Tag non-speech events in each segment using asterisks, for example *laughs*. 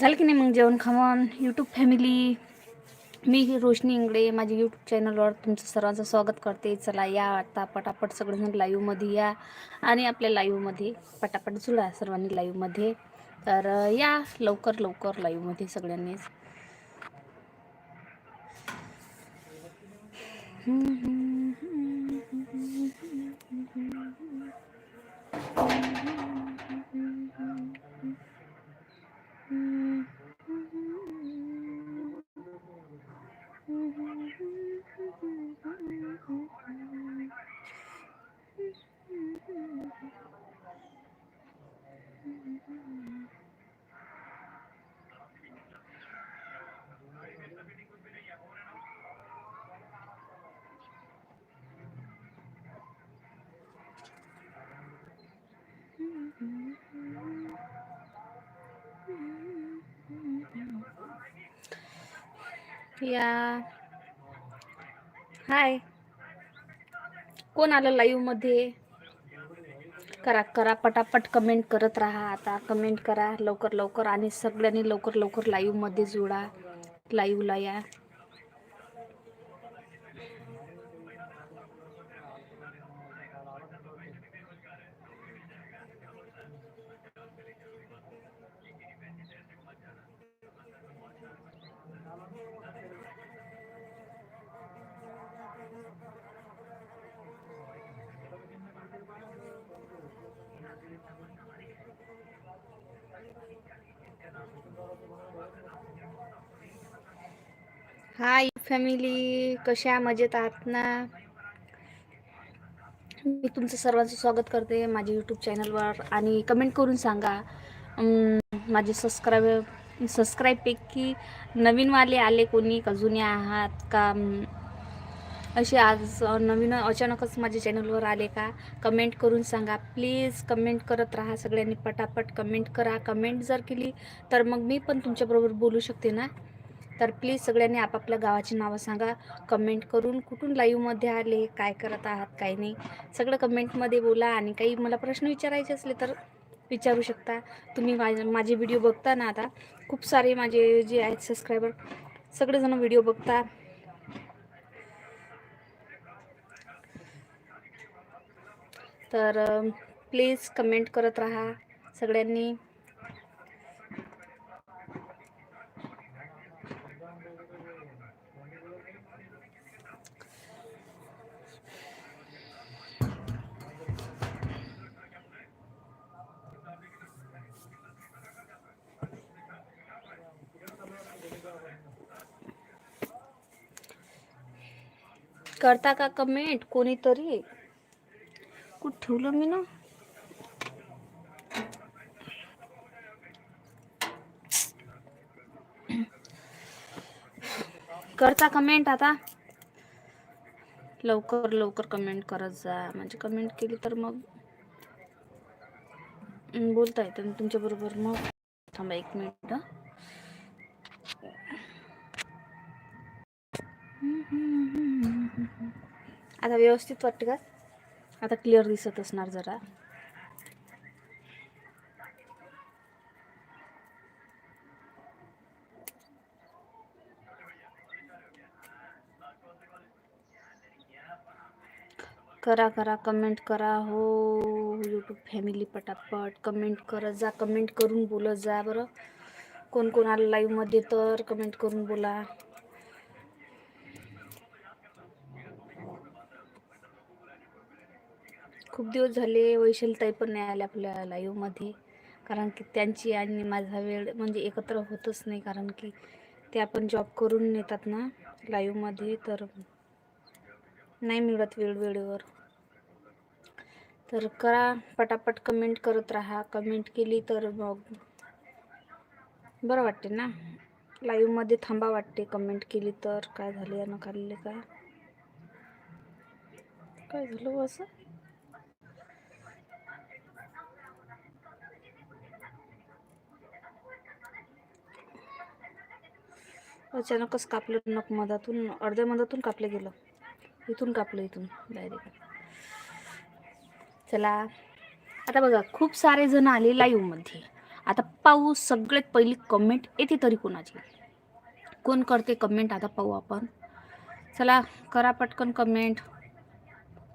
झालं की नाही मग जेवण खावण यूट्यूब फॅमिली मी रोशनी इंगडे माझ्या यूट्यूब चॅनलवर तुमचं सर्वांचं स्वागत करते. चला या आता पटापट सगळेजण लाईव्हमध्ये या. आणि आपल्या लाईव्हमध्ये पटापट जुळा सर्वांनी लाईव्हमध्ये तर या लवकर लवकर लाईव्हमध्ये सगळ्यांनीच. या. हाय कोण आलं लाईव्हमध्ये करा करा पटापट कमेंट करत राहा आता. कमेंट करा लवकर लवकर आणि सगळ्यांनी लवकर लवकर लाईव्हमध्ये जोडा. लाईव्हला या. हाय फॅमिली कशा मजेत आहात ना? मी तुमचं सर्वांचं स्वागत करते माझ्या यूट्यूब चॅनलवर आणि कमेंट करून सांगा. माझे सबस्क्राईब सबस्क्राईबपैकी नवीनवाले आले कोणी? का जुने आहात? का असे आज नवीन अचानकच माझ्या चॅनलवर आले का? कमेंट करून सांगा. प्लीज कमेंट करत राहा सगळ्यांनी. पटापट कमेंट करा. कमेंट जर केली तर मग मी पण तुमच्याबरोबर बोलू शकते ना? तर प्लीज सगळ्यांनी आपापल्या गावाची नावं सांगा. कमेंट करून कुठून लाईव्हमध्ये आले काय करत आहात काय नाही. सगळं कमेंटमध्ये बोला आणि काही मला प्रश्न विचारायचे असले तर विचारू शकता. तुम्ही माझे माझे व्हिडिओ बघता ना आता. खूप सारे माझे जे आहेत सबस्क्रायबर सगळेजण व्हिडिओ बघता. तर प्लीज कमेंट करत राहा सगळ्यांनी. करता का कमेंट कोणीतरी? कुठं ठेवलं मी ना? करता कमेंट आता. लवकर लवकर कमेंट करत जा. म्हणजे कमेंट केली तर मग बोलता येतं तुमच्याबरोबर मग थांबा एक मिनिट आता व्यवस्थित वाटतं का? आता क्लिअर दिसत असणार जरा. करा करा कमेंट करा. हो यूट्यूब फॅमिली पटापट. कमेंट करत जा कमेंट करून बोलत जा बरं. कोण कोण आलं लाईव्हमध्ये तर कमेंट करून बोला. खूप दिवस झाले वैशालताई पण नाही आल्या आपल्या लाईव्हमध्ये कारण की त्यांची आणि माझा वेळ म्हणजे एकत्र होतच नाही. कारण की त्या पण जॉब करून नेतात ना लाईव्हमध्ये तर नाही मिळत वेळ वेळेवर. तर करा पटापट कमेंट करत राहा. कमेंट केली तर मग बरं वाटते ना? लाईव्हमध्ये थांबा वाटते कमेंट केली तर. काय झाले यानं खाल्ले काय? काय झालं हो असं? अचानकच कापलं नक मधातून अर्ध्या मधातून कापलं गेलं. इथून कापलं इथून डायरेक्ट चला आता बघा खूप सारे जण आले लाईव्हमध्ये आता पाहू सगळ्यात पहिली कमेंट येते तरी कोणाची. कोण करते कमेंट आता पाहू आपण. चला करा पटकन कमेंट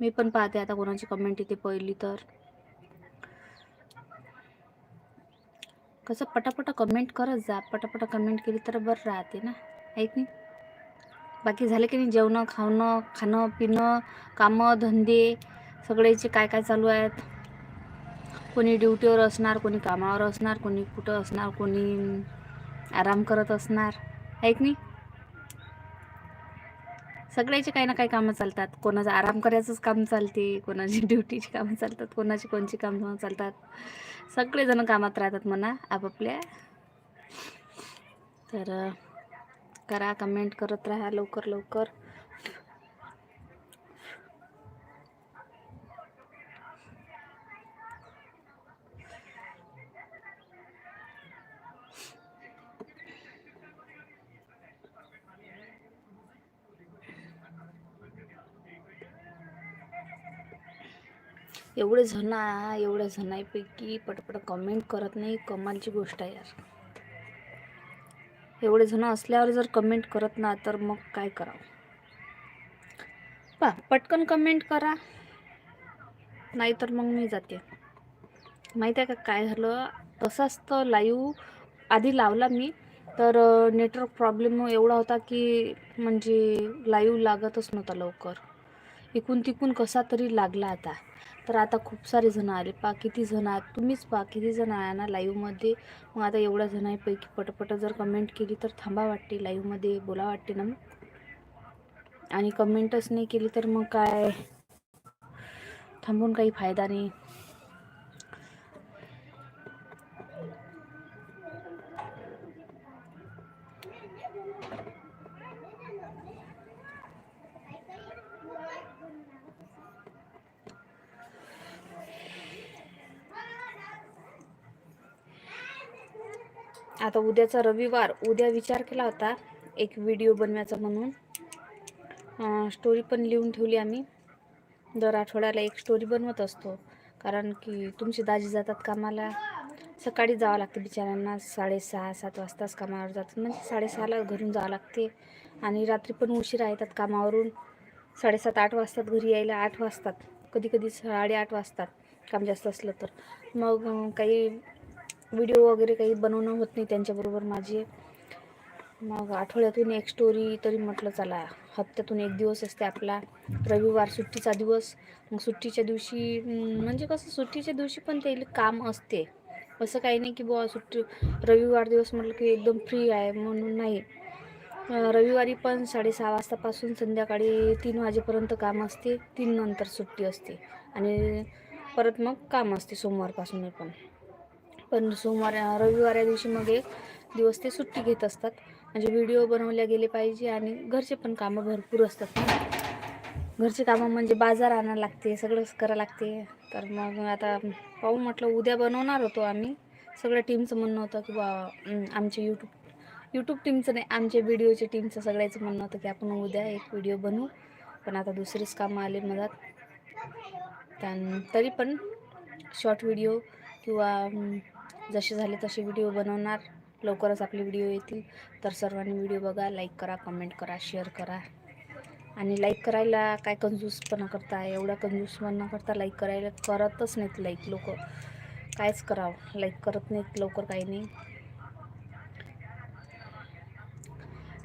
मी पण पाहते आता कोणाची कमेंट येते पहिली तर. कसं पटापटा कमेंट करत जा. पटापटा कमेंट केली तर बरं राहते ना. ऐक नाही? बाकी झालं की नाही? जेवणं खावणं खाणं पिणं कामं धंदे सगळ्याचे काय काय चालू आहेत? कोणी ड्युटीवर असणार कोणी कामावर असणार कोणी कुठं असणार कोणी आराम करत असणार. ऐक नाही? सगळ्याचे काही ना काही कामं चालतात. कोणाचं आराम करायचंच काम चालते कोणाची *laughs* ड्युटीची कामं चालतात कोणाची कोणची कामं चालतात. सगळेजण कामात राहतात म्हणा आपापल्या. तर करा कमेंट करत राहा लवकर लवकर. एवढे जण एवढ्या जणांपैकी पटपट कमेंट करत नाही कमालची गोष्ट आहे यार. एवढे जण असल्यावर जर कमेंट करत ना तर मग काय करावं? पा पटकन कमेंट करा. नाहीतर मग मी जाते. माहीत आहे का काय झालं? तसाच तर लाईव्ह आधी लावला मी तर नेटवर्क प्रॉब्लेम एवढा होता की म्हणजे लाईव्ह लागतच नव्हता लवकर. इकून तिकून कसा तरी लागला आता. तर आता खूप सारे जण आले. पा किती जण आहात. तुम्हीच पा किती जण आहे ना लाईव्हमध्ये मग आता एवढ्या जणांपैकी पटपट जर कमेंट केली तर थांबा वाटते लाईव्हमध्ये बोला वाटते ना मग. आणि कमेंटच नाही केली तर मग काय? थांबून काही फायदा नाही. आता उद्याचा रविवार. उद्या विचार केला होता एक व्हिडिओ बनवायचा म्हणून. स्टोरी पण लिहून ठेवली आम्ही. दर आठवड्याला एक स्टोरी बनवत असतो. कारण की तुमचे दाजी जातात कामाला. सकाळी जावं लागते बिचाऱ्यांना. साडेसहा सात वाजताच कामावर जातात. म्हणजे साडेसहाला घरून जावं लागते. आणि रात्री पण उशिरा येतात कामावरून. साडेसात आठ वाजतात घरी यायला. आठ वाजतात. कधी कधी साडेआठ वाजतात. काम जास्त असलं तर. मग काही व्हिडिओ वगैरे काही बनवणं होत नाही त्यांच्याबरोबर माझे. मग आठवड्यातून एक स्टोरी तरी म्हटलं चला हप्त्यातून एक दिवस असते आपला. रविवार सुट्टीचा दिवस. मग सुट्टीच्या दिवशी म्हणजे कसं सुट्टीच्या दिवशी पण ते काम असते. असं काही नाही की बुवा सुट्टी रविवार दिवस म्हटलं की एकदम फ्री आहे म्हणून नाही. रविवारी पण साडेसहा वाजतापासून संध्याकाळी तीन वाजेपर्यंत काम असते. तीन नंतर सुट्टी असते. आणि परत मग काम असते सोमवारपासून पण. पण सोमवार रविवार दिवशी मग एक दिवस ते सुट्टी घेत असतात. म्हणजे व्हिडिओ बनवल्या गेले पाहिजे आणि घरचे पण कामं भरपूर असतात घरचे कामं म्हणजे बाजार आणायला लागते सगळंच करावं लागते. तर मग आता पाहू म्हटलं उद्या बनवणार होतो आम्ही. सगळ्या टीमचं म्हणणं होतं की बा आमच्या आमचे यूट्यूब यूट्यूब टीमचं नाही आमच्या व्हिडिओच्या टीमचं सगळ्याचं म्हणणं होतं की आपण उद्या एक व्हिडिओ बनवू. पण आता दुसरेच कामं आले मधात. तरी पण शॉर्ट व्हिडिओ किंवा जसे झाले तसे व्हिडिओ बनवणार. लवकरच आपले व्हिडिओ येतील. तर सर्वांनी व्हिडिओ बघा लाईक करा कमेंट करा शेअर करा. आणि लाईक करायला काय कंजूसपणा करता एवढा कंजूसपणा करता लाईक करायला करतच नाहीत लाईक लोक. कायच करावं. लाईक करत नाहीत लवकर काही नाही.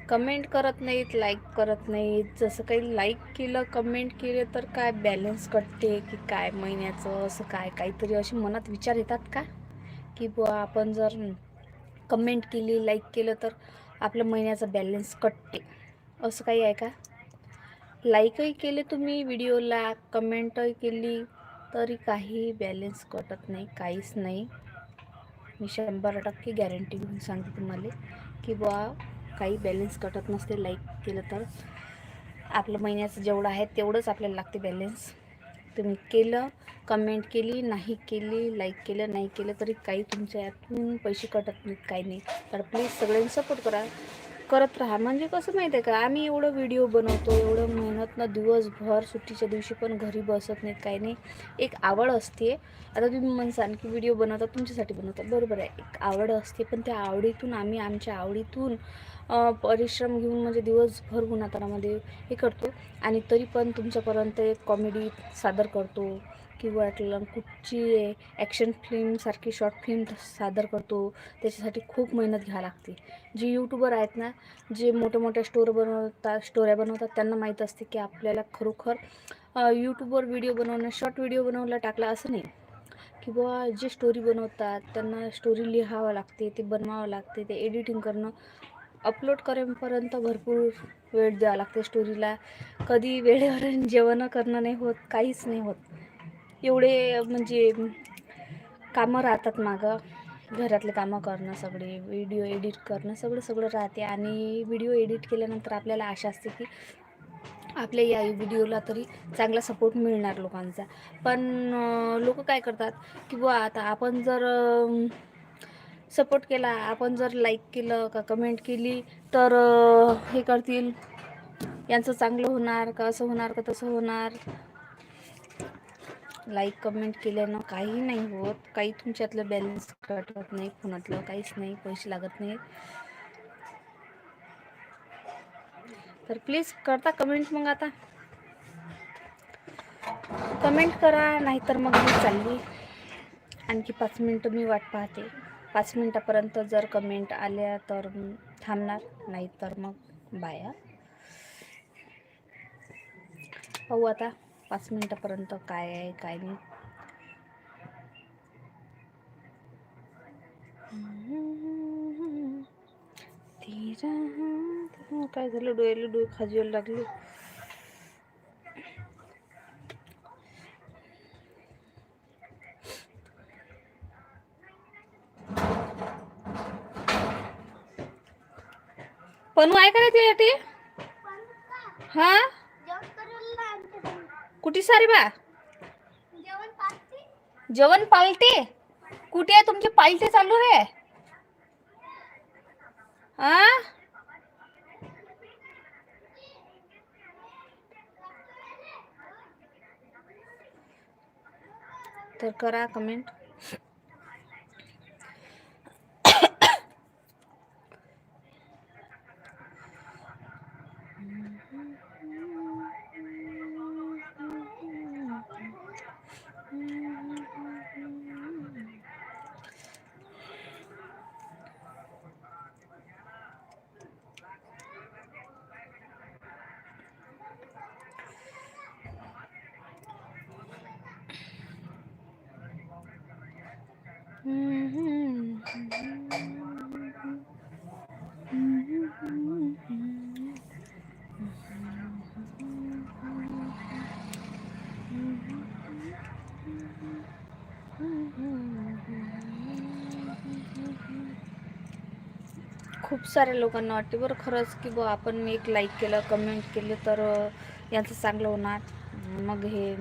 कमेंट करत नाहीत लाईक करत नाहीत. जसं काही लाईक केलं कमेंट केले तर काय बॅलन्स कटते की काय महिन्याचं असं काय? काहीतरी असे मनात विचार येतात का? की बुवा आपण जर कमेंट केली लाईक केलं तर आपलं महिन्याचं बॅलन्स कटते. असं काही आहे का? लाईकही केले तुम्ही व्हिडिओला कमेंटही केली तरी काही बॅलन्स कटत नाही काहीच नाही. मी शंभर टक्के गॅरंटी घेऊन सांगते तुम्हाला की बुवा काही बॅलन्स कटत नसते लाईक केलं तर. आपलं महिन्याचं जेवढं आहे तेवढंच आपल्याला लागते बॅलन्स तुम्ही केलं कमेंट केली नाही केली लाईक केलं नाही केलं तरी काही तुमच्या यातून पैसे कटत नाहीत काही नाही. तर प्लीज सगळ्यांनी सपोर्ट करा. करत राहा. म्हणजे कसं माहिती आहे का? आम्ही एवढं व्हिडिओ बनवतो एवढं मेहनत ना दिवसभर सुट्टीच्या दिवशी पण घरी बसत नाहीत काही नाही. एक आवड असते. आता तुम्ही म्हणसान की व्हिडिओ बनवता तुमच्यासाठी बनवतात बरोबर आहे. एक आवड असते पण त्या आवडीतून आम्ही आमच्या आवडीतून परिश्रम घेऊन म्हणजे दिवसभर गुणाकारामध्ये हे करतो. आणि तरी पण तुमच्यापर्यंत एक कॉमेडी सादर करतो. किंवा वाटलं कुठची ॲक्शन फिल्मसारखी शॉर्ट फिल्म सादर करतो. त्याच्यासाठी खूप मेहनत घ्यावी लागते. जे यूट्यूबर आहेत ना जे मोठ्या मोठ्या स्टोर बनवतात स्टोऱ्या बनवतात त्यांना माहीत असते की आपल्याला खरोखर यूट्यूबवर व्हिडिओ बनवणं शॉर्ट व्हिडिओ बनवला टाकला असं नाही. किंवा जे स्टोरी बनवतात त्यांना स्टोरी लिहावं लागते ते बनवावं लागते ते एडिटिंग करणं अपलोड करेपर्यंत भरपूर वेळ द्यावा लागते स्टोरीला. कधी वेळेवर *laughs* जेवणं करणं नाही होत काहीच नाही होत. एवढे म्हणजे कामं राहतात मागं. घरातले कामं करणं सगळे व्हिडिओ एडिट करणं सगळं सगळं राहते आणि व्हिडिओ एडिट केल्यानंतर आपल्याला आशा असते की आपल्या या व्हिडिओला तरी चांगला सपोर्ट मिळणार लोकांचा. पण लोक काय करतात की बुवा आता आपण जर सपोर्ट केला. आपण जर लाईक केलं का कमेंट केली तर हे करतील. यांचं चांगलं होणार का असं होणार का तसं होणार. लाईक कमेंट केल्यानं काही नाही होत. काही तुमच्यातलं बॅलन्स कट होत नाही फोनातलं काहीच नाही पैसे लागत नाही. तर प्लीज करता कमेंट मग आता. कमेंट करा नाहीतर मग मी चालली. आणखी पाच मिनटं मी वाट पाहते. पाच मिनटापर्यंत जर कमेंट आल्या तर थांबणार नाही तर मग बाया. पाहू आता पाच मिनटापर्यंत काय आहे काय नाही. काय झालं? डोळ्याला डोळे खाजवायला लागले. पण आहे का? रे तुझ्यासाठी हा कुठे सारी बा? जेवण पालटे कुठे आहे तुमची पालटे चालू आहे? आ? तर करा कमेंट खूप साऱ्या लोकांना वाटते बरं खरंच की बुवा आपण एक लाईक केलं कमेंट केलं तर याचं यांचं चांगलं होणार. मग हे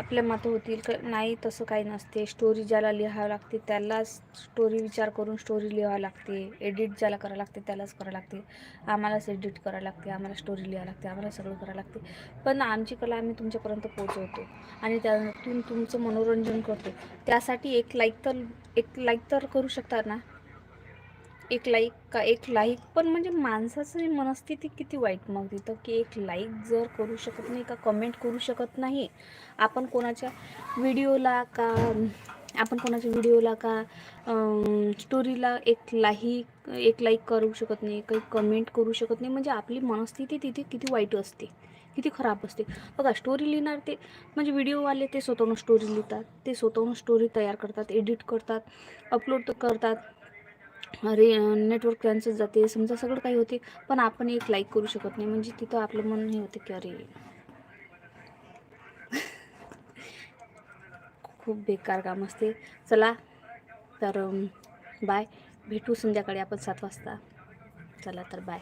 आपल्या मतं होतील क? नाही तसं काही नसते. स्टोरी ज्याला लिहावं लागते त्यालाच स्टोरी विचार करून स्टोरी लिहावं लागते. एडिट ज्याला करावं लागते त्यालाच करावं लागते. आम्हालाच एडिट करावं लागते आम्हाला स्टोरी लिहावं लागते आम्हाला सगळं करावं लागते. पण आमची कला आम्ही तुमच्यापर्यंत पोचवतो आणि त्यातून तुमचं मनोरंजन करतो. त्यासाठी एक लाईक तर एक लाईक तर करू शकतात ना? एक लाईक का एक लाईक पण म्हणजे माणसाची मनस्थिती किती वाईट मग तिथं की एक लाईक जर करू शकत नाही का कमेंट करू शकत नाही. आपण कोणाच्या व्हिडिओला का आपण कोणाच्या व्हिडिओला का स्टोरीला एक लाईक एक लाईक करू शकत नाही काही कमेंट करू शकत नाही. म्हणजे आपली मनस्थिती तिथे किती वाईट असते किती खराब असते. बघा स्टोरी लिहिणार ते म्हणजे व्हिडिओवाले ते स्वतःहून स्टोरी लिहितात. ते स्वतःहून स्टोरी तयार करतात एडिट करतात अपलोड करतात. अरे नेटवर्क त्यांचं जाते. समजा सगळं काही होते पण आपण एक लाईक करू शकत नाही. म्हणजे तिथं आपलं मन हे होते की अरे. खूप बेकार काम असते. चला तर बाय भेटू संध्याकाळी आपण सात वाजता. चला तर बाय